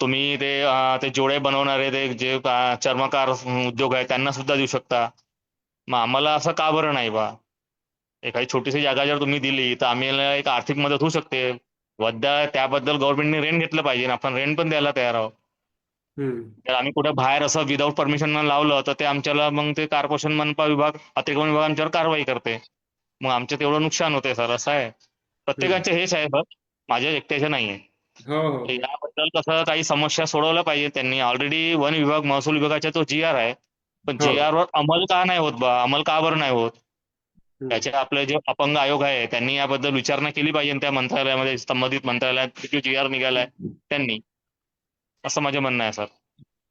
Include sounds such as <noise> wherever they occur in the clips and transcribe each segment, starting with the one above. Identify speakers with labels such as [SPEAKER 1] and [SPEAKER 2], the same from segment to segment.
[SPEAKER 1] तुम्ही ते ते जोडे बनवणारे ते जे चर्मकार उद्योग आहे त्यांना सुद्धा देऊ शकता. मग आम्हाला असं का बरं नाही बा? एखादी छोटीशी जागा जर तुम्ही दिली तर आम्हाला एक आर्थिक मदत होऊ शकते. वद्दा त्याबद्दल गव्हर्नमेंटने रेंट घेतलं पाहिजे आपण रेंट पण द्यायला तयार आहोत. तर आम्ही कुठे बाहेर असं विदाऊट परमिशन लावलं तर ते आमच्याला मग ते कॉर्पोरेशन मनपा विभाग अतिक्रमण विभाग आमच्यावर कारवाई करते. मग आमचं तेवढं नुकसान होते सर. असं आहे. प्रत्येकाचे हेच आहे सर. माझ्या एकट्याचे नाही आहे
[SPEAKER 2] हो हो.
[SPEAKER 1] तर याबद्दल कसं काही समस्या सोडवल्या पाहिजे त्यांनी. ऑलरेडी वन विभाग महसूल विभागाचा तो जी आर आहे. पण
[SPEAKER 2] हो.
[SPEAKER 1] जी आर वर अंमल का नाही होत बा? अंमल का बरं नाही होत. त्याचे आपले जे अपंग आयोग आहे त्यांनी याबद्दल विचारणा केली पाहिजे त्या मंत्रालयामध्ये संबंधित मंत्रालयात. जो जी आर निघालाय त्यांनी. असं माझं म्हणणं आहे सर.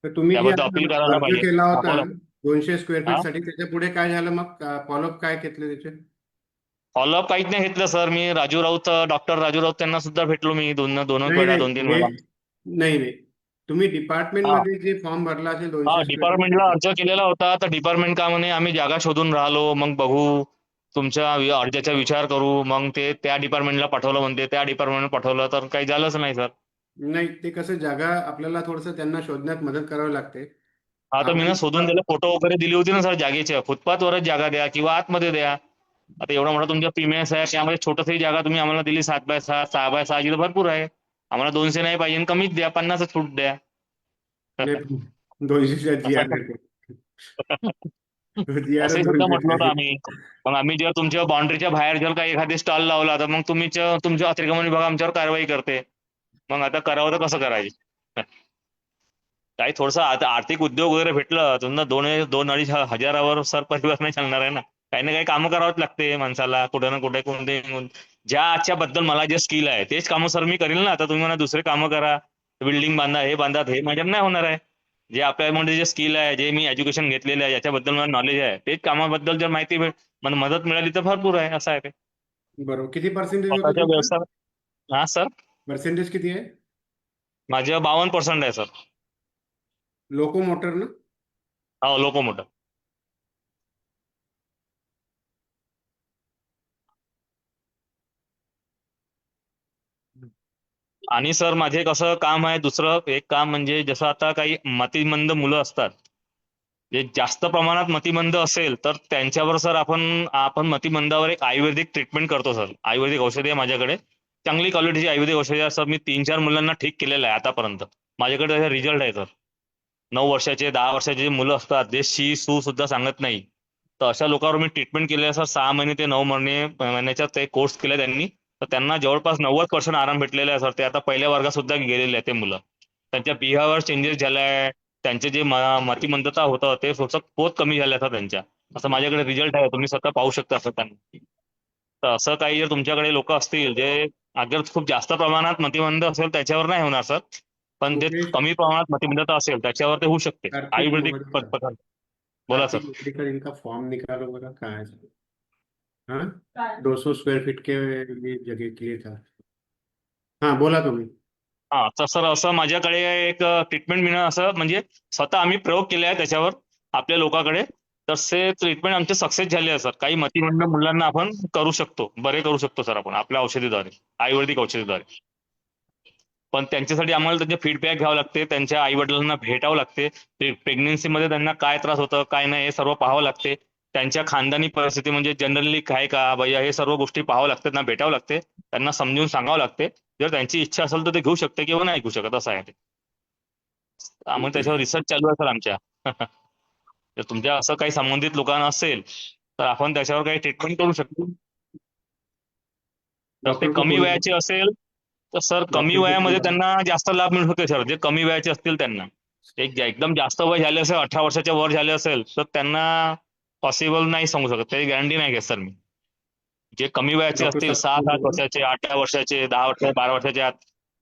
[SPEAKER 2] तर तुम्ही जे
[SPEAKER 1] त्याबद्दल
[SPEAKER 2] आता
[SPEAKER 1] अपील करायला
[SPEAKER 2] अर्ज
[SPEAKER 1] पाहिजे.
[SPEAKER 2] केला होता
[SPEAKER 1] आपण-
[SPEAKER 2] दोनशे स्क्वेअर
[SPEAKER 1] हा?
[SPEAKER 2] फीटसाठी त्याच्या पुढे काय झालं मग? फॉलोअप काय घेतले त्याचे?
[SPEAKER 1] फॉलोअप काहीच नाही घेतलं सर मी राजू राऊत डॉक्टर राजू राऊत त्यांना सुद्धा भेटलो मी दोन दोन वेळा दोन तीन वेळा.
[SPEAKER 2] नाही नाही. तुम्ही डिपार्टमेंट. मध्ये जे फॉर्म भरला असेल
[SPEAKER 1] डिपार्टमेंटला अर्ज केलेला होता. तर डिपार्टमेंट का म्हणे आम्ही जागा शोधून राहिलो. मग बघू तुमच्या अर्जाचा विचार करू. मग ते त्या डिपार्टमेंटला पाठवलं म्हणते. त्या डिपार्टमेंटला पाठवलं तर काही झालंच नाही सर
[SPEAKER 2] नाही ते कसं जागा आपल्याला थोडस त्यांना शोधण्यात मदत करावी लागते.
[SPEAKER 1] हा तर मी ना शोधून दिलं फोटो वगैरे दिली होती ना सर जागेच्या फुटपाथवरच जागा द्या किंवा आतमध्ये द्या. आता एवढा मोठा तुमचा प्रीमियस आहे त्यामध्ये छोटसही जागा तुम्ही आम्हाला दिली सात बाय सहा सहा बाय सहाची तर भरपूर आहे. आम्हाला दोनशे नाही पाहिजे कमीच द्या पन्नासच सूट द्या. <laughs> म्हटलं होतं आम्ही. मग आम्ही जर तुमच्या बाउंड्रीच्या बाहेर जर काही एखादी स्टॉल लावला तर मग तुम्ही तुमच्या अतिक्रमण विभाग आमच्यावर कारवाई करते. मग आता करावं तर कसं करायचं? <laughs> काही थोडंसं आर्थिक उद्योग वगैरे भेटलं तुम्हाला दोन दोन अडीच हजारावर सर परिवार नाही चालणार आहे ना. काही ना काही कामं करावंच लागते माणसाला कुठे ना कुठे कोणते ज्या आजच्या बद्दल मला जे स्किल आहे तेच कामं सर मी करील ना. आता तुम्ही मला दुसरे कामं करा. बिल्डिंग बांधा हे बांधा हे माझ्यात नाही होणार आहे. जे आपल्यामध्ये जे स्किल आहे जे मी एज्युकेशन घेतलेलं आहे याच्याबद्दल मला नॉलेज आहे. तेच कामाबद्दल जर माहिती मला मदत मिळाली तर भरपूर आहे असं आहे ते.
[SPEAKER 2] बरोबर. किती पर्सेंटेज
[SPEAKER 1] हा सर?
[SPEAKER 2] पर्सेंटेज किती आहे?
[SPEAKER 1] माझं बावन्न पर्सेंट आहे सर.
[SPEAKER 2] लोको मोटर ना?
[SPEAKER 1] हो लोकोमोटर. आणि सर माझे कसं काम आहे दुसरं एक काम म्हणजे जसं आता काही मतिमंद मुलं असतात जे जास्त प्रमाणात मतिमंद असेल तर त्यांच्यावर सर आपण आपण मतिमंदावर एक आयुर्वेदिक ट्रीटमेंट करतो सर. आयुर्वेदिक औषधी आहे माझ्याकडे. चांगली क्वालिटीची आयुर्वेदिक औषधी सर. मी तीन चार मुलांना ठीक केलेलं आहे आतापर्यंत. माझ्याकडे त्याचा रिझल्ट आहे सर. नऊ वर्षाचे दहा वर्षाचे जे मुलं असतात जे शी सू सुद्धा सांगत नाही. तर अशा लोकांवर मी ट्रीटमेंट केली आहे सर. सहा महिने ते नऊ महिने महिन्याचा ते कोर्स केला त्यांनी. तर त्यांना जवळपास नव्वद पर्सेंट आराम भेटलेला आहे सर ते आता पहिल्या वर्गात सुद्धा गेलेले आहे ते मुलं. त्यांच्या बिहेवियर चेंजेस झाले आहे. त्यांचे जे मतिमंदता होतं ते बहुत कमी झालं सर त्यांच्या. असं माझ्याकडे रिझल्ट आहे. तुम्ही स्वतः पाहू शकता सर त्यांना. तर असं काही जर तुमच्याकडे लोक असतील जे अगर खूप जास्त प्रमाणात मतिमंद असेल त्याच्यावर नाही होणार सर पण जे. कमी प्रमाणात मतिमंदता असेल त्याच्यावर ते होऊ शकते. आयुर्वेदिक बोला सर
[SPEAKER 2] फॉर्म काय. हाँ? दो सौ स्क्वायर फीट के लिए जगह के लिए था। हाँ बोला तुम्ही।
[SPEAKER 1] हा तर सर असं माझ्याकडे एक ट्रीटमेंट मिळणं असं म्हणजे स्वतः आम्ही प्रयोग केले आहे त्याच्यावर आपल्या लोकांकडे. तसे ट्रीटमेंट आमचे सक्सेस झाले आहे सर. काही मतिमंद मुलांना आपण करू शकतो बरे करू शकतो सर आपण आपल्या औषधीद्वारे आयुर्वेदिक औषधीद्वारे. पण त्यांच्यासाठी आम्हाला त्यांचे फीडबॅक घ्यावं लागते त्यांच्या आई वडिलांना भेटावं लागते प्रेग्नेन्सीमध्ये त्यांना काय त्रास होतं काय नाही हे सर्व पाहावं लागते. त्यांच्या खानदानी परिस्थिती म्हणजे जनरली काय का भैया हे सर्व गोष्टी पाहावं लागते त्यांना भेटावं लागते. त्यांना समजून सांगावं लागते. जर त्यांची इच्छा असेल तर ते घेऊ शकते किंवा नाही घेऊ शकत असं आहे ते. त्यामुळे त्याच्यावर रिसर्च चालू आहे सर आमच्या. <laughs> जर तुमच्या असं काही संबंधित लोकांना असेल तर आपण त्याच्यावर काही ट्रीटमेंट करू शकतो. जर ते कमी वयाचे असेल तर सर कमी वयामध्ये. त्यांना जास्त लाभ मिळू शकते सर. जे कमी वयाचे असतील त्यांना. एकदम जास्त वय झाले असेल अठरा वर्षाच्या वर झाले असेल तर त्यांना पॉसिबल नाही सांगू शकत त्याची गॅरंटी नाही घेत सर मी। जे कमी वयाचे असतील सात
[SPEAKER 2] बोला.
[SPEAKER 1] वर्षाचे अठरा वर्षाचे दहा वर्ष बारा वर्षाचे आत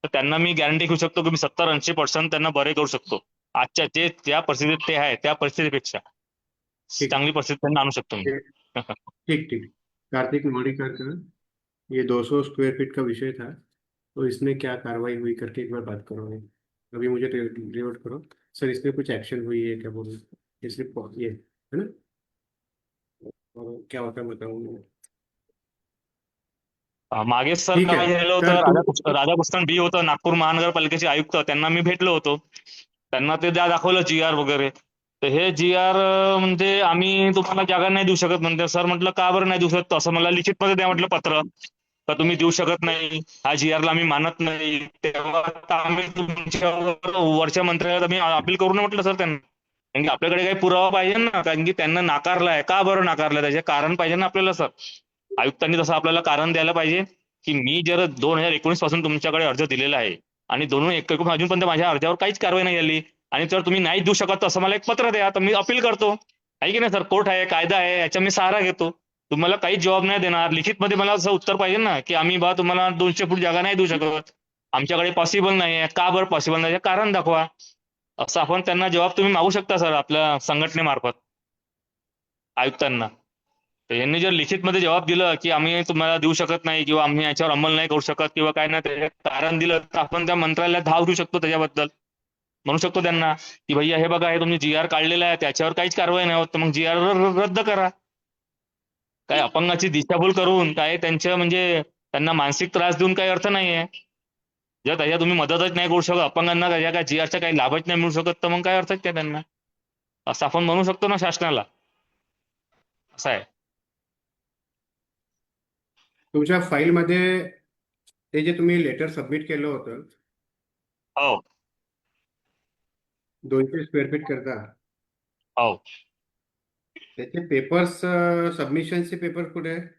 [SPEAKER 1] तर त्यांना मी गॅरंटी घेऊ शकतो की मी सत्तर ऐंशी पर्सेंट त्यांना बरे करू शकतो. आजच्या जे ज्या परिस्थितीत ते आहे त्या परिस्थितीपेक्षा चांगली परिस्थिती त्यांना आणू शकतो मी.
[SPEAKER 2] ठीक. ठीक कार्तिक मौलिकर का ये 200 स्क्वायर फीट का विषय था तो इसमें क्या कार्रवाई हुई करके एक बार बात करो अभी मुझे रिवर्ट करो। सर इसमें कुछ एक्शन हुई है क्या बोलो ये ये है ना? क्या होता है बताऊँ
[SPEAKER 1] मागे सर
[SPEAKER 2] ठीक आहे.
[SPEAKER 1] काय
[SPEAKER 2] तर
[SPEAKER 1] होतं राधाकृष्ण राधाकृष्णन बी होतं नागपूर महानगरपालिकेचे आयुक्त त्यांना मी भेटलो होतो. त्यांना ते द्या दाखवलं जी आर वगैरे. तर हे जी आर म्हणजे आम्ही तुम्हाला जागा नाही देऊ शकत म्हणते. सर म्हटलं का बरं नाही देऊ शकत? असं मला लिखितमध्ये द्या म्हटलं पत्र. का तुम्ही देऊ शकत नाही? हा जी आरला आम्ही मानत नाही. तेव्हा आम्ही तुमच्यावर वरच्या मंत्र्याला आम्ही अपील करू नये म्हटलं सर त्यांना. कारण की आपल्याकडे काही पुरावा पाहिजे ना कारण की त्यांना नाकारलाय. का बरं नाकारलाय? त्याचे कारण पाहिजे ना आपल्याला सर आयुक्तांनी तसं आपल्याला कारण द्यायला पाहिजे की मी जर दोन हजार एकोणीसपासून तुमच्याकडे अर्ज दिलेला आहे आणि दोन एक अजूनपर्यंत माझ्या अर्जावर काहीच कारवाई नाही झाली आणि जर तुम्ही नाही देऊ शकत असं मला एक पत्र द्या तर मी अपील करतो. आहे की नाही सर कोर्ट आहे कायदा आहे याचा मी सहारा घेतो. तुम्हाला काहीच जवाब नाही देणार. लिखितमध्ये मला असं उत्तर पाहिजे ना की आम्ही बा तुम्हाला दोनशे फूट जागा नाही देऊ शकत. आमच्याकडे पॉसिबल नाही आहे. का बरं पॉसिबल नाही कारण दाखवा. असं आपण त्यांना जवाब तुम्ही मागू शकता सर आपल्या संघटनेमार्फत. आयुक्तांना. यांनी जर लिखितमध्ये जवाब दिलं की आम्ही तुम्हाला देऊ शकत नाही किंवा आम्ही याच्यावर अंमल नाही करू शकत किंवा काय नाही कारण दिलं तर आपण त्या मंत्रालयात धाव देऊ शकतो त्याच्याबद्दल. म्हणू शकतो त्यांना की भैया हे बघा हे तुम्ही जी आर काढलेला आहे त्याच्यावर काहीच कारवाई नाही होत तर मग जी आर रद्द करा. काय अपंगाची दिशाभूल करून काय त्यांच्या म्हणजे त्यांना मानसिक त्रास देऊन काही अर्थ नाहीये. जर त्याच्या तुम्ही मदतच नाही करू शकत अपंगांना त्याच्या काय जी आरचा काही लाभच नाही मिळू शकत तर मग काय अर्थच काय त्यांना? असं आपण म्हणू शकतो ना शासनाला. असं आहे.
[SPEAKER 2] तुमच्या फाईलमध्ये ते जे तुम्ही लेटर सबमिट केलं होतं
[SPEAKER 1] हो.
[SPEAKER 2] दोनशे स्क्वेअर फीट करता.
[SPEAKER 1] हो.
[SPEAKER 2] त्याचे पेपर्स सबमिशनचे पेपर कुठे? आहे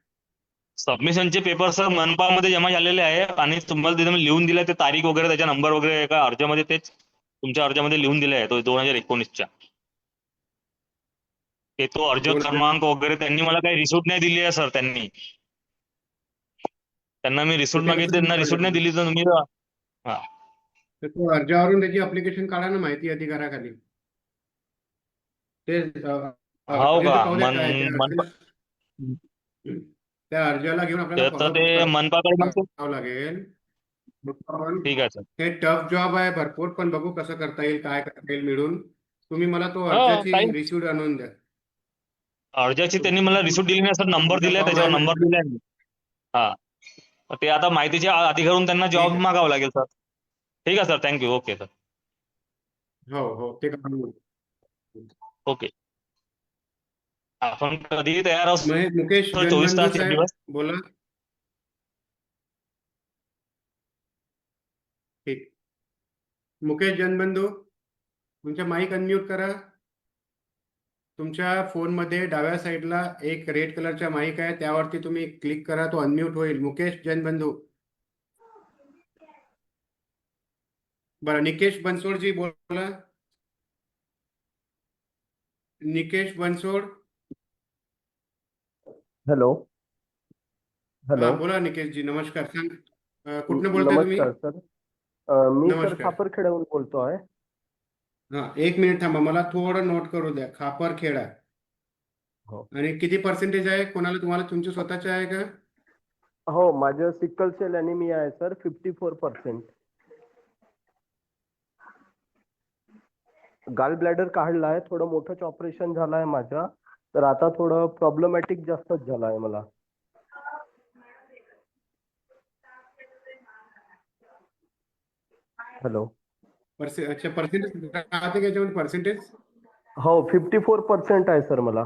[SPEAKER 1] सबमिशनचे पेपर सर मनपामध्ये जमा झालेले आहे. आणि तुम्हाला तिथे लिहून दिलं ते तारीख वगैरे त्याचा नंबर वगैरे एका अर्जामध्ये तेच तुमच्या अर्जामध्ये लिहून दिले आहे तो दोन हजार एकोणीसच्या. ते तो अर्ज क्रमांक वगैरे त्यांनी मला काही रिसूट नाही दिली आहे सर त्यांनी. त्यांना मी रिसूट मागितली त्यांना रिसूट नाही दिली तर तुम्ही
[SPEAKER 2] तो अर्जावरून त्याची अप्लिकेशन काढा ना माहिती अधिकाराखाली. ते
[SPEAKER 1] हो का?
[SPEAKER 2] त्या अर्जाला घेऊन आपल्याला
[SPEAKER 1] तर ते मनपाकडे
[SPEAKER 2] करावं लागेल. आपण
[SPEAKER 1] ठीक आहे सर.
[SPEAKER 2] टफ जॉब आहे भरपूर पण बघू कसं करता येईल काय करता येईल मिळून. तुम्ही मला तो
[SPEAKER 1] हो,
[SPEAKER 2] अर्जाची
[SPEAKER 1] काही-
[SPEAKER 2] रिसिव्ह आणून द्या.
[SPEAKER 1] अर्जाची त्यांनी मला रिसूट दिली नाही सर. नंबर दिलाय त्याच्यावर नंबर दिलाय मी. हा. तर ते आता माहितीच्या अधिकारून त्यांना जॉब
[SPEAKER 2] ठीक आहे.
[SPEAKER 1] मागावं लागेल सर. ठीक आहे सर. Thank you okay sir.
[SPEAKER 2] हो हो. ते
[SPEAKER 1] ओके आपण कधीही तयार
[SPEAKER 2] मग मुकेश
[SPEAKER 1] चोवीस तास दिवस.
[SPEAKER 2] बोला. ठीक. मुकेश जनबंधू तुमच्या माईक अनम्यूट करा. तुमच्या फोनमध्ये डाव्या साईडला एक रेड कलरचा माईक आहे त्यावरती तुम्ही क्लिक करा तो अनम्यूट होईल. मुकेश जनबंधू. बरं निकेश बनसोडजी बोला. निकेश बनसोड
[SPEAKER 3] हॅलो.
[SPEAKER 2] हा
[SPEAKER 3] हॅलो
[SPEAKER 2] बोला निकेशजी नमस्कार. सांग अं, कुठनं बोलताय तुम्ही?
[SPEAKER 3] नमस्कार सर. अ, मी सर
[SPEAKER 2] नमस्कार.
[SPEAKER 3] खापरखेड्याहून बोलतोय.
[SPEAKER 2] हा एक मिनिट थांबा मला थोडं नोट करू द्या. खापरखेडा.
[SPEAKER 3] हो.
[SPEAKER 2] आणि किती पर्सेंटेज आहे? कोणाला तुम्हाला तुमचे स्वतःचे आहे का?
[SPEAKER 3] हो माझं सिकल सेल अॅनिमिया आहे sir. Fifty four percent gall bladder काढला आहे थोडं मोठंच ऑपरेशन झालं आहे माझं. तर आता थोडं प्रॉब्लेमॅटिक जास्तच झालं आहे मला. हॅलो
[SPEAKER 2] पर्सेंटेज
[SPEAKER 3] हो फिफ्टी फोर पर्सेंट आहे सर मला.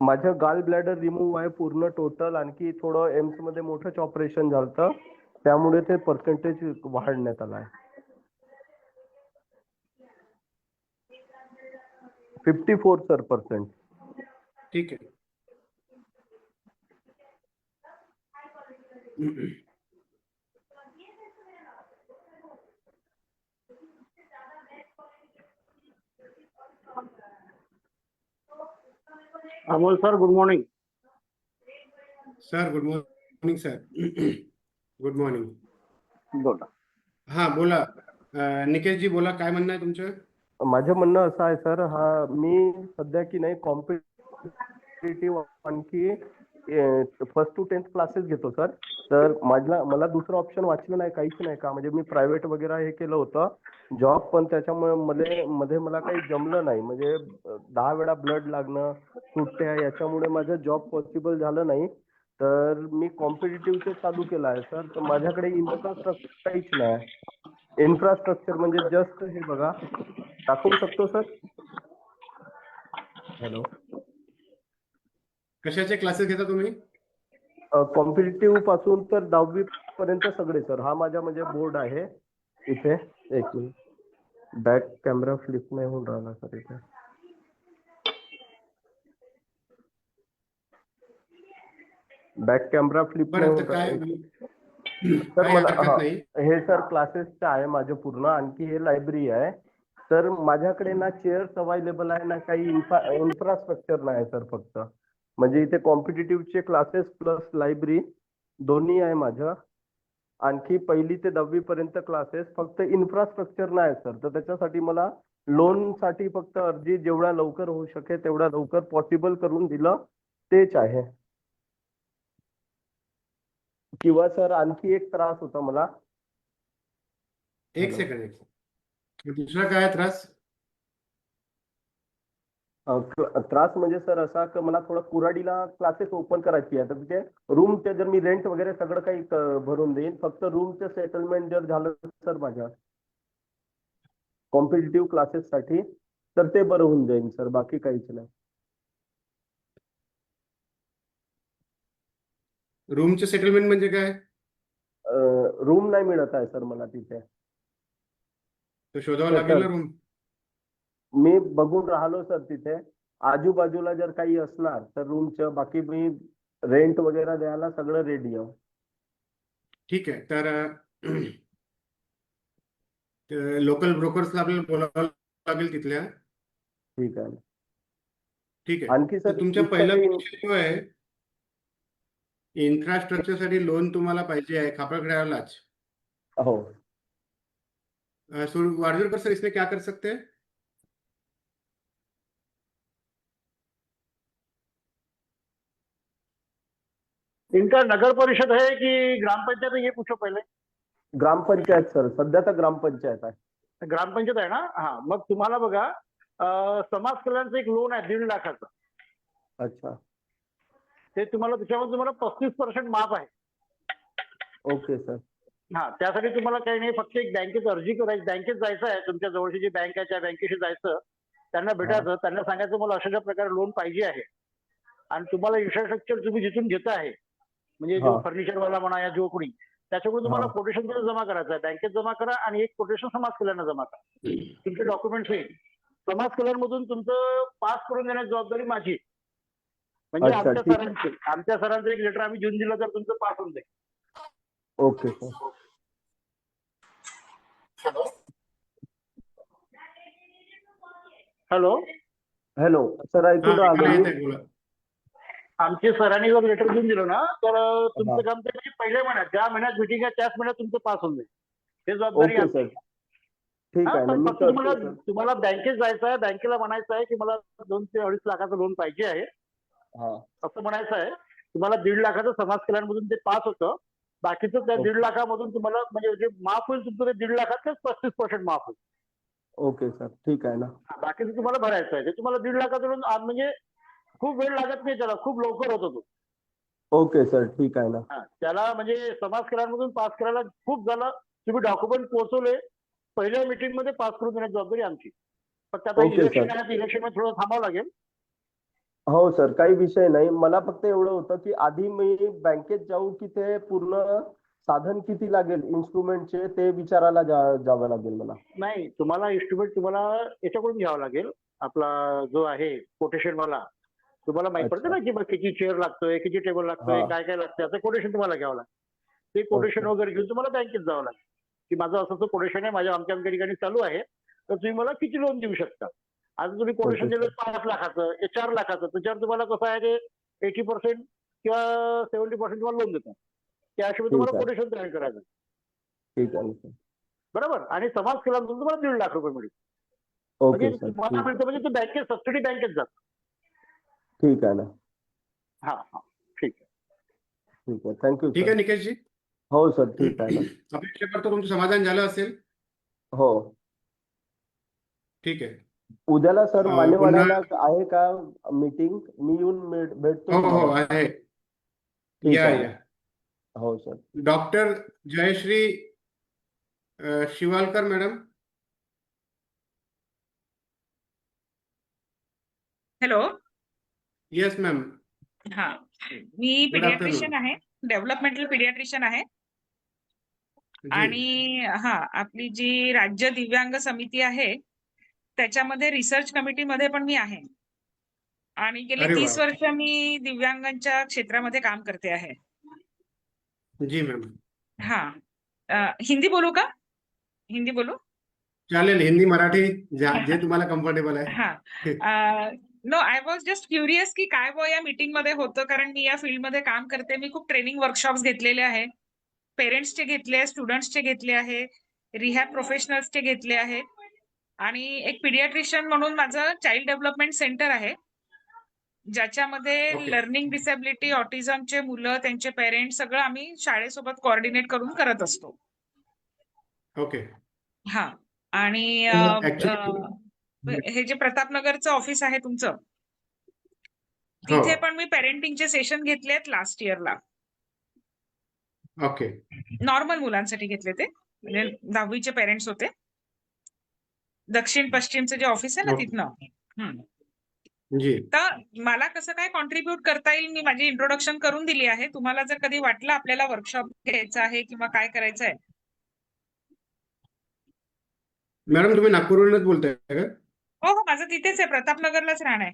[SPEAKER 3] माझं गाल ब्लॅडर रिमूव्ह आहे पूर्ण टोटल आणखी थोडं एम्समध्ये मोठंच ऑपरेशन झालं त्यामुळे ते पर्सेंटेज वाढण्यात आलं आहे. फिफ्टी फोर सर पर्सेंट
[SPEAKER 2] ठीक आहे.
[SPEAKER 4] Amol sir good morning
[SPEAKER 2] sir good morning sir. Good morning
[SPEAKER 4] बोला.
[SPEAKER 2] हा बोला. अं, निकेशजी बोला काय म्हणणं आहे तुमचं?
[SPEAKER 3] माझं म्हणणं असं आहे सर हा मी सध्या की नाही कॉम्पिटेटिव्ह आणखी फर्स्ट टू टेन्थ क्लासेस घेतो सर तर माझला मला दुसरं ऑप्शन वाचलं नाही काहीच नाही का? म्हणजे मी प्रायव्हेट वगैरे हे केलं होतं. जॉब पण त्याच्यामुळे मध्ये मध्ये मला काही जमलं नाही. म्हणजे दहा वेळा ब्लड लागणं सुट्ट्या याच्यामुळे माझं जॉब पॉसिबल झालं नाही. तर मी कॉम्पिटेटिव्ह चालू केला आहे सर तर माझ्याकडे इन्फ्रास्ट्रक्चर काहीच नाही इन्फ्रास्ट्रक्चर म्हणजे जस्ट हे बघा. दाखवू शकतो सर हॅलो
[SPEAKER 2] कशाचे क्लासेस घेता तुम्ही?
[SPEAKER 3] कॉम्पिटिटिव्हपासून तर दहावी पर्यंत सगळे सर हा माझा म्हणजे बोर्ड आहे. इथे एक मिनिट. बॅक कॅमेरा फ्लिप नाही होऊन राहिला सर इथे. बॅक कॅमेरा फ्लिप सर मला हा.
[SPEAKER 2] नाही.
[SPEAKER 3] हे सर क्लासेसचं आहे माझं पूर्ण. आणखी हे लायब्ररी आहे. तर माझ्याकडे ना चेअर्स अवेलेबल आहे ना काही इन्फ्रा इन्फ्रास्ट्रक्चर नाही सर फक्त. म्हणजे इथे कॉम्पिटेटिव्हचे क्लासेस प्लस लायब्ररी दोन्ही आहे माझ्या. आणखी पहिली ते दहावी पर्यंत क्लासेस फक्त इन्फ्रास्ट्रक्चर नाही सर तर त्याच्यासाठी मला लोनसाठी फक्त अर्जी जेवढा लवकर होऊ शकेल तेवढा लवकर पॉसिबल करून दिलं तेच आहे. किंवा सर आणखी एक त्रास होता मला.
[SPEAKER 2] एक सेकंड एक दुसरा काय त्रास?
[SPEAKER 3] त्रास म्हणजे सर असा की मला थोडं कुऱ्हाडीला क्लासेस ओपन करायची आहे तर तिथे रूमचे जर मी रेंट वगैरे सगळं काही भरून देईन. फक्त रूमचं सेटलमेंट जर झालं सर माझ्या कॉम्पिटिटिव्ह क्लासेससाठी तर ते बरं होऊन जाईल सर. बाकी काहीच नाही.
[SPEAKER 2] रूमचे सेटलमेंट म्हणजे काय?
[SPEAKER 3] रूम नाही मिळत आहे सर मला तिथे.
[SPEAKER 2] शोधावा लागेल. रूम
[SPEAKER 3] मी बघून राहिलो सर तिथे. आजूबाजूला जर काही असणार तर रूमचं बाकी मी रेंट वगैरे द्यायला सगळं रेडी आहे.
[SPEAKER 2] ठीक आहे तर लोकल ब्रोकर्सला आपल्याला बोलावं लागेल तिथल्या.
[SPEAKER 3] ठीक आहे.
[SPEAKER 2] ठीक आहे.
[SPEAKER 3] आणखी सर
[SPEAKER 2] तुमचा
[SPEAKER 3] इतकं
[SPEAKER 2] पहिला
[SPEAKER 3] काही-
[SPEAKER 2] विषय जो आहे इन्फ्रास्ट्रक्चरसाठी लोन तुम्हाला पाहिजे है. खापड़खड़ालाच
[SPEAKER 3] हो
[SPEAKER 2] वारजूरकर सर इसमें क्या कर सकते हैं?
[SPEAKER 4] इनका नगर परिषद है कि ग्राम पंचायत है ये पूछो पहले.
[SPEAKER 3] ग्रामपंचायत सर. सध्या तर ग्रामपंचायत आहे.
[SPEAKER 4] ग्राम पंचायत आहे ना? हा. मग तुम्हाला बघा अं, समाज कल्याणचं एक लोन आहे दीड लाखाचं.
[SPEAKER 3] अच्छा.
[SPEAKER 4] ते तुम्हाला त्याच्यामध्ये तुम्हाला पस्तीस पर्सेंट माफ आहे.
[SPEAKER 3] Okay sir.
[SPEAKER 4] हा. त्यासाठी तुम्हाला काही नाही फक्त एक बँकेत अर्जी करायची बँकेत जायचं आहे तुमच्या जवळची जी बँक आहे त्या बँकेशी जायचं. त्यांना भेटायचं. त्यांना सांगायचं मला अशा अशा प्रकारे लोन पाहिजे आहे. आणि तुम्हाला इन्फ्रास्ट्रक्चर तुम्ही जिथून घेता आहे म्हणजे जो. फर्निचरवाला म्हणा या जो कोणी त्याच्याकडून तुम्हाला. कोटेशन जमा करायचं आहे. बँकेत जमा करा आणि एक कोटेशन समाज कल्याण जमा करा. तुमचे डॉक्युमेंट्स येईल समाज कल्याण मधून तुमचं पास करून देण्याची जबाबदारी माझी म्हणजे आमच्या. सरांचे आमच्या सरांचं एक लेटर आम्ही देऊन दिलं तर तुमचं पास होऊन जाईल.
[SPEAKER 3] Okay sir.
[SPEAKER 4] Hello
[SPEAKER 3] hello sir ऐकून
[SPEAKER 2] हा,
[SPEAKER 3] राहिलो
[SPEAKER 2] ऐकायला
[SPEAKER 3] मी
[SPEAKER 2] येतंय, बोला
[SPEAKER 4] आमचे सरांनी जर लेटर देऊन दिलं ना तर. तुमचं काम ते म्हणजे पहिल्या महिन्यात ज्या महिन्यात मिटिंग आहे त्याच महिन्यात तुमचं पास होऊन जाईल. हे जबाबदारी
[SPEAKER 3] ओके
[SPEAKER 4] आमची.
[SPEAKER 3] सर. ठीक
[SPEAKER 4] हा,
[SPEAKER 3] आहे ना
[SPEAKER 4] पण
[SPEAKER 3] मी
[SPEAKER 4] फक्त तुम्हाला
[SPEAKER 3] करतो
[SPEAKER 4] तुम्हाला बँकेत जायचं आहे बँकेला म्हणायचं आहे की मला दोन ते अडीच लाखाचं लोन पाहिजे आहे.
[SPEAKER 3] हा.
[SPEAKER 4] असं म्हणायचं आहे. तुम्हाला दीड लाखाचं समाज कल्याणमधून ते पास होतं. बाकीचं त्या. दीड लाखामधून तुम्हाला म्हणजे जे माफ होईल तुमचं ते दीड लाखात पस्तीस पर्सेंट माफ होईल.
[SPEAKER 3] Okay sir. ठीक आहे ना.
[SPEAKER 4] बाकीचं तुम्हाला भरायचं आहे. ते तुम्हाला दीड लाखाचं लोन म्हणजे खूप वेळ लागत नाही त्याला खूप लवकर होतो तो.
[SPEAKER 3] ओके सर ठीक आहे ना.
[SPEAKER 4] हा, त्याला म्हणजे समाज कल्याणमधून पास करायला खूप झालं. तुम्ही डॉक्युमेंट पोहोचवले. पहिल्या मीटिंगमध्ये पास करून देण्याची जबाबदारी आमची. फक्त आता इलेक्शन. आहे इलेक्शनमध्ये थोडं थांबावं लागेल.
[SPEAKER 3] हो सर काही विषय नाही. मला फक्त एवढं होतं की आधी मी बँकेत जाऊ की ते पूर्ण साधन किती लागेल इन्स्ट्रुमेंटचे ते विचारायला जा जावं लागेल मला.
[SPEAKER 4] नाही तुम्हाला इन्स्ट्रुमेंट तुम्हाला याच्याकडून घ्यावा लागेल. आपला जो आहे कोटेशन वाला. तुम्हाला माहीत पडतं ना की बा किती चेअर लागतोय किती टेबल लागतोय. काय काय लागतंय? याचं कोटेशन तुम्हाला घ्यावं लागेल ते कोटेशन. वगैरे घेऊन तुम्हाला बँकेत जावं लागेल की माझं असं असं कोटेशन आहे माझ्या आमच्या आमच्या ठिकाणी चालू आहे. तर तुम्ही मला किती लोन देऊ शकता? आता तुम्ही कोटेशन दिलं पाच लाखाचं चार लाखाचं त्याच्यावर तुम्हाला कसं आहे ते एटी पर्सेंट किंवा सेव्हन्टी पर्सेंट तुम्हाला लोन देतात. त्या हिशोबाने तुम्हाला. कोटेशन तयार करायचं. बरोबर? आणि समाज केल्यानंतर तुम्हाला दीड लाख रुपये मिळतील.
[SPEAKER 3] ओके
[SPEAKER 4] म्हणजे तुम्हाला मिळतं म्हणजे ते बँकेत सबसिडी बँकेत जात.
[SPEAKER 3] ठीक है ना?
[SPEAKER 4] हाँ हा ठीक आहे
[SPEAKER 3] ठीक आहे थँक्यू
[SPEAKER 2] ठीक
[SPEAKER 3] सर
[SPEAKER 2] निकेश जी?
[SPEAKER 3] हो सर ठीक आहे ना।
[SPEAKER 2] अपेक्षा करतो तुमचं समाधान झालं असेल?
[SPEAKER 3] हो।
[SPEAKER 2] ठीक आहे
[SPEAKER 3] उद्याला सर
[SPEAKER 2] अं,
[SPEAKER 3] मान्यवराला आहे का मीटिंग मी येऊन भेट- भेटतो
[SPEAKER 2] हो हो
[SPEAKER 3] तुम्हाला.
[SPEAKER 2] आहे.
[SPEAKER 3] ठीक
[SPEAKER 2] या
[SPEAKER 3] आहे
[SPEAKER 2] या.
[SPEAKER 3] हो सर
[SPEAKER 2] डॉक्टर जयश्री अ, Shivalkar madam?
[SPEAKER 5] Hello?
[SPEAKER 2] Yes ma'am
[SPEAKER 5] हा. मी पिडियाट्रिशियन आहे. डेव्हलपमेंटल पिडियाट्रिशियन आहे. आणि हा आपली जी राज्य दिव्यांग समिती आहे त्याच्यामध्ये रिसर्च कमिटीमध्ये पण मी आहे. आणि गेले. तीस वर्ष मी दिव्यांगांच्या क्षेत्रामध्ये काम करते आहे.
[SPEAKER 2] जी मॅम
[SPEAKER 5] हा. हिंदी बोलू का? हिंदी बोलू?
[SPEAKER 2] चालेल. हिंदी मराठी जे तुम्हाला कम्फर्टेबल आहे.
[SPEAKER 5] हा. <laughs> No I was just curious की काय बुवा या मीटिंगमध्ये होतं कारण मी या फील्डमध्ये काम करते. मी खूप ट्रेनिंग वर्कशॉप्स घेतलेले आहे. पेरेंट्सचे घेतले स्टुडंट्सचे घेतले आहे रिहॅब प्रोफेशनल्सचे घेतले आहे. आणि एक पिडियाट्रिशियन म्हणून माझं चाइल्ड डेव्हलपमेंट सेंटर आहे. ज्याच्यामध्ये
[SPEAKER 2] Okay.
[SPEAKER 5] लर्निंग डिसेबिलिटी ऑटिझमचे मुलं त्यांचे पेरेंट्स सगळं आम्ही शाळेसोबत कोऑर्डिनेट करून करत असतो.
[SPEAKER 2] ओके
[SPEAKER 5] हा. आणि हे जे प्रतापनगरचं ऑफिस आहे तुमचं
[SPEAKER 2] हो.
[SPEAKER 5] तिथे पण मी पेरेंटिंगचे सेशन घेतले आहेत लास्ट इयरला
[SPEAKER 2] ओके.
[SPEAKER 5] नॉर्मल मुलांसाठी घेतले ते म्हणजे दहावीचे पेरेंट्स होते. दक्षिण पश्चिमचं जे ऑफिस आहे ना
[SPEAKER 2] Okay.
[SPEAKER 5] तिथनं. तर मला कसं काय कॉन्ट्रीब्युट करता येईल मी माझी इंट्रोडक्शन करून दिली आहे. तुम्हाला जर कधी वाटलं आपल्याला वर्कशॉप घ्यायचा आहे किंवा काय करायचं आहे
[SPEAKER 2] मॅडम तुम्ही नागपूरवरूनच बोलताय का?
[SPEAKER 5] हो हो माझं तिथेच आहे. प्रतापनगरलाच राहणं आहे.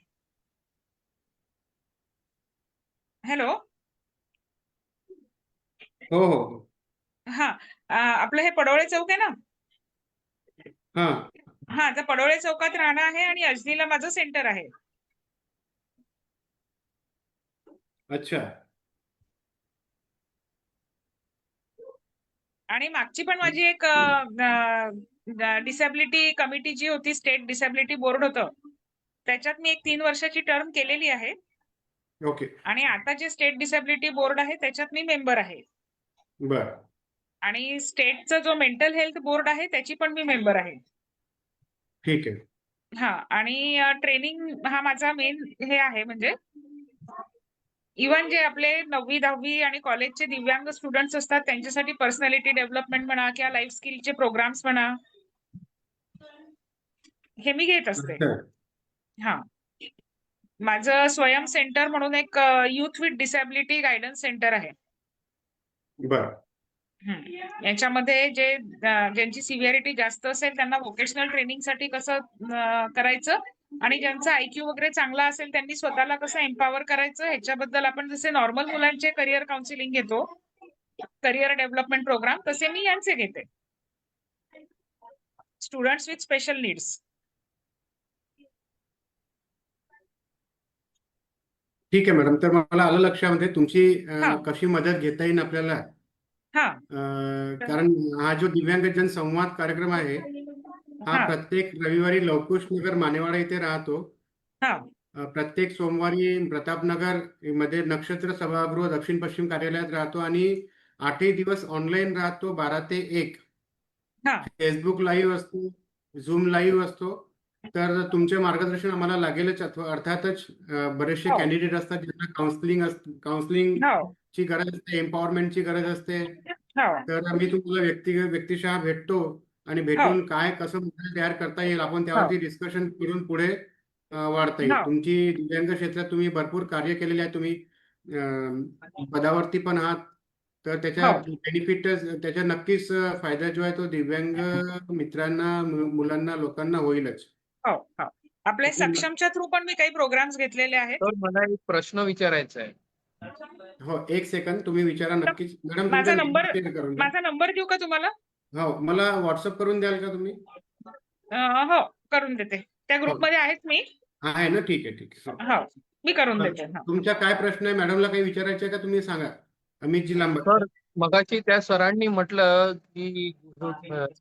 [SPEAKER 5] हॅलो?
[SPEAKER 2] हो हो हो.
[SPEAKER 5] हा. अ, आपलं हे पडोळे चौक आहे ना?
[SPEAKER 2] हा.
[SPEAKER 5] हा तर पडोळे चौकात राहणं आहे आणि अजनीला माझं सेंटर आहे.
[SPEAKER 2] अच्छा.
[SPEAKER 5] आणि मागची पण माझी एक डिसेबिलिटी कमिटी जी होती स्टेट डिसेबिलिटी बोर्ड होतं त्याच्यात मी एक तीन वर्षाची टर्म केलेली आहे.
[SPEAKER 2] ओके.
[SPEAKER 5] आणि आता जे स्टेट डिसेबिलिटी बोर्ड आहे त्याच्यात मी मेंबर आहे.
[SPEAKER 2] बर.
[SPEAKER 5] आणि स्टेटचा जो मेंटल हेल्थ बोर्ड आहे त्याची पण मी मेंबर आहे.
[SPEAKER 2] ठीक आहे.
[SPEAKER 5] हा आणि ट्रेनिंग हा माझा मेन हे आहे म्हणजे इवन जे आपले नववी दहावी आणि कॉलेजचे दिव्यांग स्टुडंट्स असतात त्यांच्यासाठी पर्सनॅलिटी डेव्हलपमेंट म्हणा किंवा लाईफ स्किलचे प्रोग्राम्स म्हणा हे मी घेत असते. हा. माझं स्वयं सेंटर म्हणून एक youth with disability guidance centre आहे. याच्यामध्ये जे ज्यांची सिव्हिअरिटी जास्त असेल त्यांना व्होकेशनल ट्रेनिंगसाठी कसं करायचं आणि ज्यांचा आयक्यू वगैरे चांगला असेल त्यांनी स्वतःला कसं एम्पॉवर करायचं ह्याच्याबद्दल आपण जसे नॉर्मल मुलांचे करिअर काउन्सिलिंग घेतो करिअर डेव्हलपमेंट प्रोग्राम तसे मी यांचे घेते. स्टुडंट्स विथ स्पेशल नीड्स
[SPEAKER 2] ठीक आहे मॅडम. तर मला आलं लक्षामध्ये. तुमची अ,
[SPEAKER 5] हा.
[SPEAKER 2] कशी मदत घेता येईल आपल्याला?
[SPEAKER 5] हा.
[SPEAKER 2] अ, कारण हा जो दिव्यांग जन संवाद कार्यक्रम आहे हा
[SPEAKER 5] हा.
[SPEAKER 2] प्रत्येक रविवारी लवकुश नगर मानेवाडा इथे राहतो.
[SPEAKER 5] हा.
[SPEAKER 2] अ, प्रत्येक सोमवारी प्रतापनगरमध्ये नक्षत्र सभागृह दक्षिण पश्चिम कार्यालयात राहतो आणि आठही दिवस ऑनलाईन राहतो बारा ते एक.
[SPEAKER 5] हा.
[SPEAKER 2] फेसबुक लाईव्ह असतो झूम लाईव्ह असतो. तर तुमचे मार्गदर्शन आम्हाला लागेलच अथवा अर्थातच बरेचसे
[SPEAKER 5] हो.
[SPEAKER 2] कॅन्डिडेट असतात ज्यांना काउन्सिलिंग काउन्सिलिंग
[SPEAKER 5] हो.
[SPEAKER 2] ची गरज असते एम्पॉवरमेंटची गरज असते.
[SPEAKER 5] हो.
[SPEAKER 2] तर आम्ही तुम्हाला व्यक्ती व्यक्तिशः भेटतो आणि भेटून काय कसं मॉडेल तयार करता येईल आपण त्यावरती डिस्कशन करून पुढे वाढता येईल.
[SPEAKER 5] हो.
[SPEAKER 2] तुमची दिव्यांग क्षेत्रात तुम्ही भरपूर कार्य केलेले आहे. तुम्ही पदावरती पण आहात. तर त्याच्या
[SPEAKER 5] हो.
[SPEAKER 2] बेनिफिट त्याच्या नक्कीच फायदा जो आहे तो दिव्यांग मित्रांना मु- मुलांना लोकांना होईलच.
[SPEAKER 5] हो हो. आपल्या सक्षमच्या थ्रू पण मी काही प्रोग्राम्स घेतलेले आहेत.
[SPEAKER 6] तर मला एक प्रश्न विचारायचा आहे.
[SPEAKER 2] हो एक सेकंद तुम्ही विचारा नक्कीच. मॅडम
[SPEAKER 5] माझा
[SPEAKER 2] तुमचा
[SPEAKER 5] नंबर-
[SPEAKER 2] करून द्या.
[SPEAKER 5] माझा नंबर देऊ का तुम्हाला?
[SPEAKER 2] हो मला व्हॉट्सअप करून द्याल का तुम्ही?
[SPEAKER 5] अं, हो करून देते. त्या ग्रुपमध्ये आहेत मी.
[SPEAKER 2] आहे ना ठीक आहे ठीक आहे. हो.
[SPEAKER 5] हो मी करून देते. हो.
[SPEAKER 2] तुमचा काय प्रश्न आहे? मॅडमला काही विचारायचं आहे का? तुम्ही सांगा. अमितजी लांबर
[SPEAKER 6] सर मगाशी त्या सरांनी म्हटलं की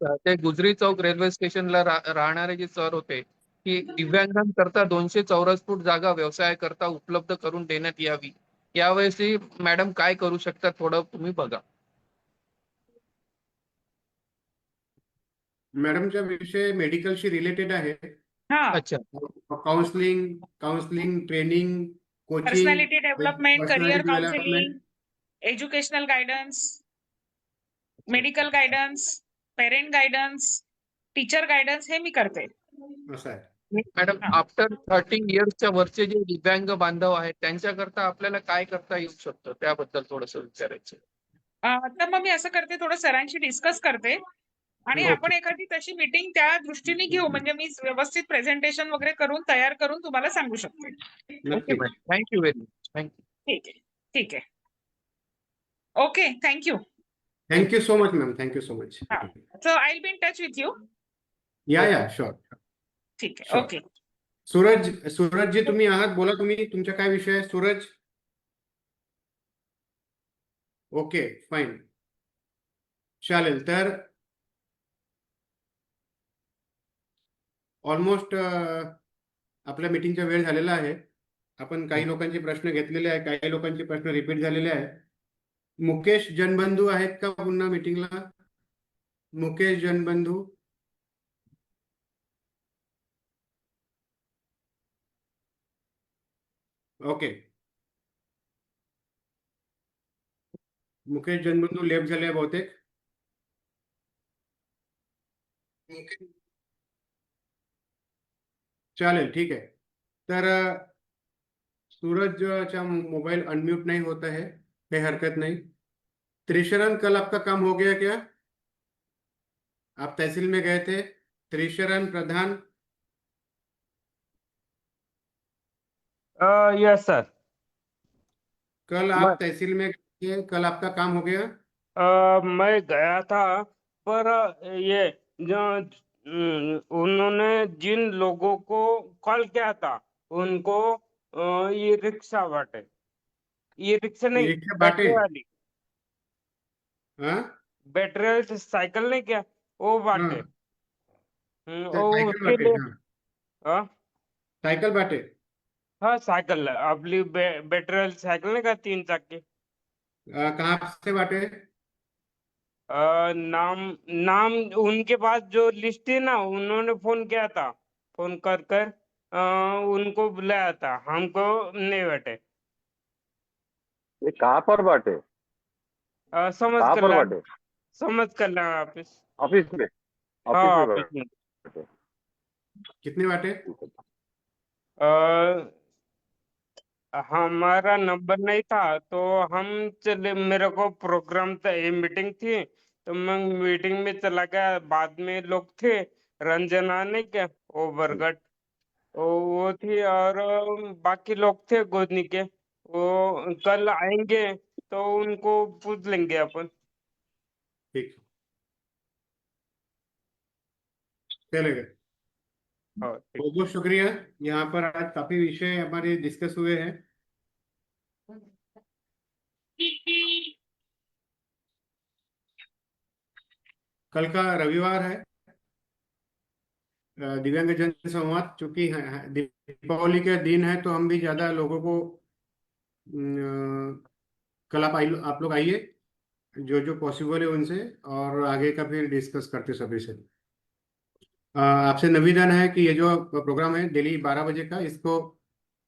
[SPEAKER 6] ते गुजरी चौक रेल्वे स्टेशनला रा- राहणारे जे सर होते की दिव्यांगांकरता दोनशे चौरस फूट जागा व्यवसायाकरता उपलब्ध करून देण्यात यावी. यावेळेस मॅडम काय करू शकतात थोडं तुम्ही बघा.
[SPEAKER 2] मॅडमचा विषय मेडिकलशी रिलेटेड आहे.
[SPEAKER 5] हा.
[SPEAKER 6] अच्छा.
[SPEAKER 2] Counselling counselling training coaching
[SPEAKER 5] personality development career counselling. Educational guidance medical guidance parent guidance teacher guidance हे मी करते.
[SPEAKER 6] मॅडम. आफ्टर थर्टी इयर्सच्या वरचे जे दिव्यांग बांधव आहेत त्यांच्याकरता आपल्याला काय करता येऊ शकतं? त्याबद्दल थोडंसं विचारायचं
[SPEAKER 5] तर मग मी असं करते थोडं सरांशी डिस्कस करते. आणि. आपण एखादी तशी मीटिंग त्या दृष्टीने घेऊ. म्हणजे मी व्यवस्थित प्रेझेंटेशन वगैरे करून तयार करून तुम्हाला सांगू शकते.
[SPEAKER 6] ओके
[SPEAKER 2] नक्की
[SPEAKER 6] madam. Thank you very much. Thank you.
[SPEAKER 5] ठीक आहे. ठीक आहे. Okay thank you
[SPEAKER 2] thank you so much ma'am thank you so much
[SPEAKER 5] हा. So I be in touch with you
[SPEAKER 2] yeah yeah sure
[SPEAKER 5] ठीक आहे
[SPEAKER 2] Sure.
[SPEAKER 5] ओके
[SPEAKER 2] सूरज सूरज जी तुम्ही आहात? बोला तुम्ही. तुमचा काय विषय आहे? सूरज? ओके फाईन चालेल तर ऑलमोस्ट आपल्या मीटिंगचा वेळ झालेला आहे. आपण काही लोकांचे प्रश्न घेतलेले आहे काही लोकांचे प्रश्न रिपीट झालेले आहे. मुकेश जनबंधू आहेत का पुन्हा मीटिंगला? मुकेश जनबंधू. ओके. मुकेश जनबंधू लेफ़्ट झाले बहुतेक. चालेल ठीक आहे. तर अ, सूरजचा मोबाइल अनम्यूट नहीं होता है कोई हरकत नहीं। त्रिशरण कल आपका काम हो गया क्या? आप तहसील में गए थे त्रिशरण प्रधान।
[SPEAKER 7] यस सर
[SPEAKER 2] कल
[SPEAKER 7] मैं-
[SPEAKER 2] आप तहसील में गए कल आपका काम हो गया?
[SPEAKER 7] अ, मैं गया था पर ये उन्होंने जिन लोगों को कॉल किया था उनको ये रिक्शा बांटे। ये रिक्शा नहीं
[SPEAKER 2] रिक्शा
[SPEAKER 7] बैटरी वाली।
[SPEAKER 2] हाँ?
[SPEAKER 7] बैटरी वाली साइकिल नहीं क्या? वो बांटे
[SPEAKER 2] हाँ।
[SPEAKER 7] हम्म, और
[SPEAKER 2] साइकिल
[SPEAKER 7] उसके लिए
[SPEAKER 2] हाँ।
[SPEAKER 7] हाँ?
[SPEAKER 2] साइकिल बाटे
[SPEAKER 7] हाँ साइकिल आपली बैटरी वाली साइकिल नहीं का तीन चक्के
[SPEAKER 2] कहाँ से बाटे
[SPEAKER 7] नाम नाम उनके पास जो लिस्ट थी ना उन्होंने फ़ोन किया था। फ़ोन कर कर अ, उनको बुलाया था। हमको नहीं बैठे।
[SPEAKER 8] ये कहाँ पर बाटे?
[SPEAKER 7] अ, समझ
[SPEAKER 8] कहाँ पर बाटे?
[SPEAKER 7] समझ कल्याण ऑफ़िस।
[SPEAKER 8] ऑफ़िस में?
[SPEAKER 7] हाँ
[SPEAKER 8] ऑफ़िस में
[SPEAKER 7] ऑफ़िस में।
[SPEAKER 2] कितने बाटे?
[SPEAKER 7] हमारा नंबर नहीं था तो हम चले मेरे को प्रोग्राम था ये मीटिंग थी तो मैं मीटिंग में चला गया बाद में लोग थे रंजना नहीं क्या वो बरगट वो वो थी और बाकी लोग थे गोदनी के। वो कल आएँगे तो उनको पूछ लेंगे अपन।
[SPEAKER 2] ठीक। चलेगा।
[SPEAKER 7] हाँ
[SPEAKER 2] बहुत बहुत शुक्रिया। यहाँ पर आज काफ़ी विषय हमारे डिस्कस हुए हैं। कल का रविवार है। दिव्यांग जन संवाद चूँकि दीपावली के दिन है तो हम भी ज़्यादा लोगों को कल आप आई, आप लोग आइए, जो जो पॉसिबल है उनसे, और आगे का फिर डिस्कस करते सभी से। आपसे निवेदन है कि ये जो प्रोग्राम है, डेली बारह बजे का, इसको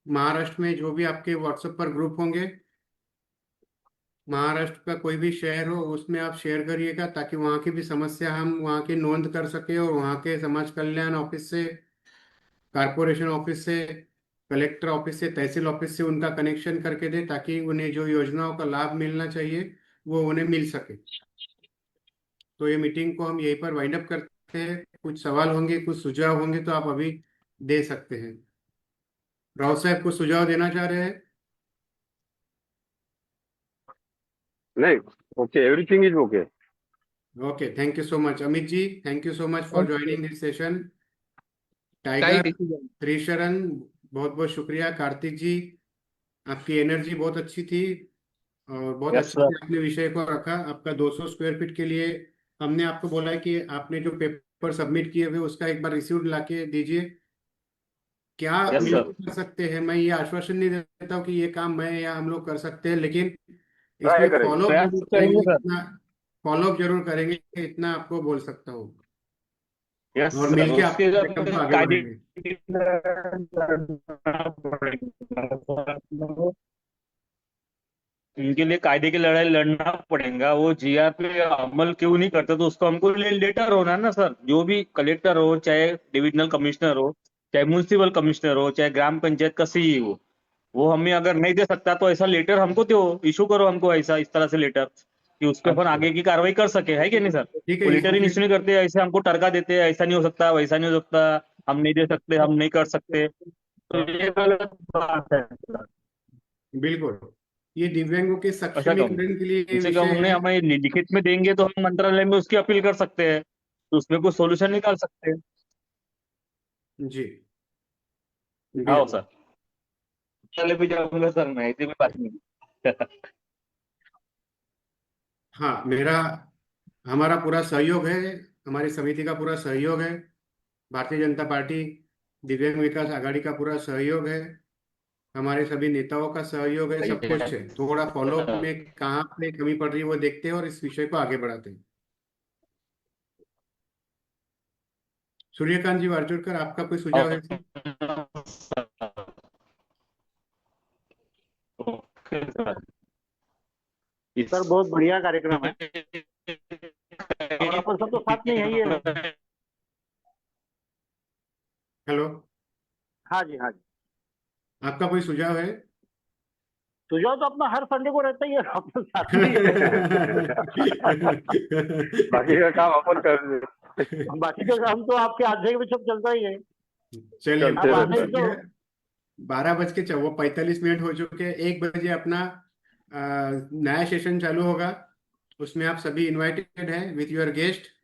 [SPEAKER 2] महाराष्ट्र में जो भी आपके व्हाट्सएप पर ग्रुप होंगे, महाराष्ट्र का कोई भी शहर हो, उसमें आप शेयर करिएगा, ताकि वहाँ की भी समस्या हम वहाँ की नोंद कर सके और वहाँ के समाज कल्याण ऑफ़िस से कारपोरेशन ऑफ़िस से कलेक्टर ऑफ़िस से तहसील ऑफ़िस से उनका कनेक्शन करके दे ताकि उन्हें जो योजनाओं का लाभ मिलना चाहिए वो उन्हें मिल सके। तो ये मीटिंग को हम यहीं पर वाइंड अप करते हैं। कुछ सवाल होंगे कुछ सुझाव होंगे तो आप अभी दे सकते हैं। राव साहब कुछ सुझाव देना चाह रहे हैं?
[SPEAKER 8] नहीं okay everything is okay
[SPEAKER 2] okay thank you so much Amit ji thank you so much for joining this session Tiger Trisharan बहुत बहुत शुक्रिया। कार्तिक जी आपकी एनर्जी बहुत अच्छी थी और बहुत
[SPEAKER 8] Yes,
[SPEAKER 2] अच्छे से आपने विषय को रखा। आपका 200 स्क्वायर फीट के लिए हमने आपको बोला है कि आपने जो पेपर सबमिट किए हुए उसका एक बार रिसीव लाके दीजिए। क्या
[SPEAKER 8] Yes, sir.
[SPEAKER 2] कर सकते हैं? मैं ये आश्वासन नहीं देता हूँ कि ये काम मैं या हम लोग कर सकते हैं लेकिन इसमें
[SPEAKER 8] करेंगे,
[SPEAKER 2] फॉलो
[SPEAKER 7] प्रयास
[SPEAKER 2] ज़रूर
[SPEAKER 7] करेंगे,
[SPEAKER 2] करेंगे
[SPEAKER 7] sir.
[SPEAKER 2] इतना फॉलो अप ज़रूर करेंगे इतना आपको बोल सकता हूँ।
[SPEAKER 7] यस
[SPEAKER 2] और मिलके आप
[SPEAKER 7] उसके लिए
[SPEAKER 1] कायदे की लड़ाई लड़ना पड़ेगा। वो जीआर पे अमल क्यों नहीं करते तो उसको हमको लेटर होना ना सर जो भी कलेक्टर हो चाहे डिविजनल कमिश्नर हो चाहे म्यूनसिपल कमिश्नर हो चाहे ग्राम पंचायत का सीई हो वो हमें अगर नहीं दे सकता तो ऐसा लेटर हमको दो। इशू करो हमको ऐसा इस तरह से लेटर कि उस पर अपन आगे की कार्रवाई कर सके है कि नहीं सर?
[SPEAKER 2] ठीक है
[SPEAKER 1] वो लेटर ही। करते ऐसे हमको टरका देते हैं ऐसा नहीं हो सकता वैसा नहीं हो सकता हम नहीं दे सकते हम नहीं कर सकते। तो ये गलत बात है।
[SPEAKER 2] बिल्कुल। ये दिव्यांगों के
[SPEAKER 1] अच्छा
[SPEAKER 2] सक्षमीकरण के लिए
[SPEAKER 1] कम उन्हें हमें लिखित में देंगे तो हम मंत्रालय में उसकी अपील कर सकते हैं तो उसमें कुछ सोल्यूशन निकाल सकते हैं।
[SPEAKER 2] जी।
[SPEAKER 1] हाँ सर। चले भी जाऊँगा सर मैं ऐसी भी बात नहीं। <laughs>
[SPEAKER 2] हाँ मेरा, हमारा पूरा सहयोग है, हमारी समिति का पूरा सहयोग है, भारतीय जनता पार्टी, दिव्यांग विकास आघाड़ी का पूरा सहयोग है, हमारे सभी नेताओं का सहयोग है, सब कुछ है। थोड़ा फॉलोअप में कहाँ पे कमी पड़ रही है, वो देखते हैं और इस विषय को आगे बढ़ाते हैं। सूर्यकांत जी वारचुरकर आपका कोई सुझाव है
[SPEAKER 1] ओके सर इस-
[SPEAKER 4] सर बहुत बढ़िया कार्यक्रम है। और सब तो साथ में यही है
[SPEAKER 2] हेलो।
[SPEAKER 4] हाँ जी हाँ जी।
[SPEAKER 2] आपका कोई सुझाव है?
[SPEAKER 4] सुझाव तो अपना हर संडे को रहता ही है अपन साथ में <laughs>
[SPEAKER 8] बाकी का काम अपन कर
[SPEAKER 4] बाकी का काम तो आपके आधे में सब चलता ही है।
[SPEAKER 2] चलिए बारह बज के बारह बज चौ पैंतालीस मिनट हो चुके हैं। एक बजे अपना नया सेशन चालू होगा उसमें आप सभी इनवाइटेड हैं विथ योर गेस्ट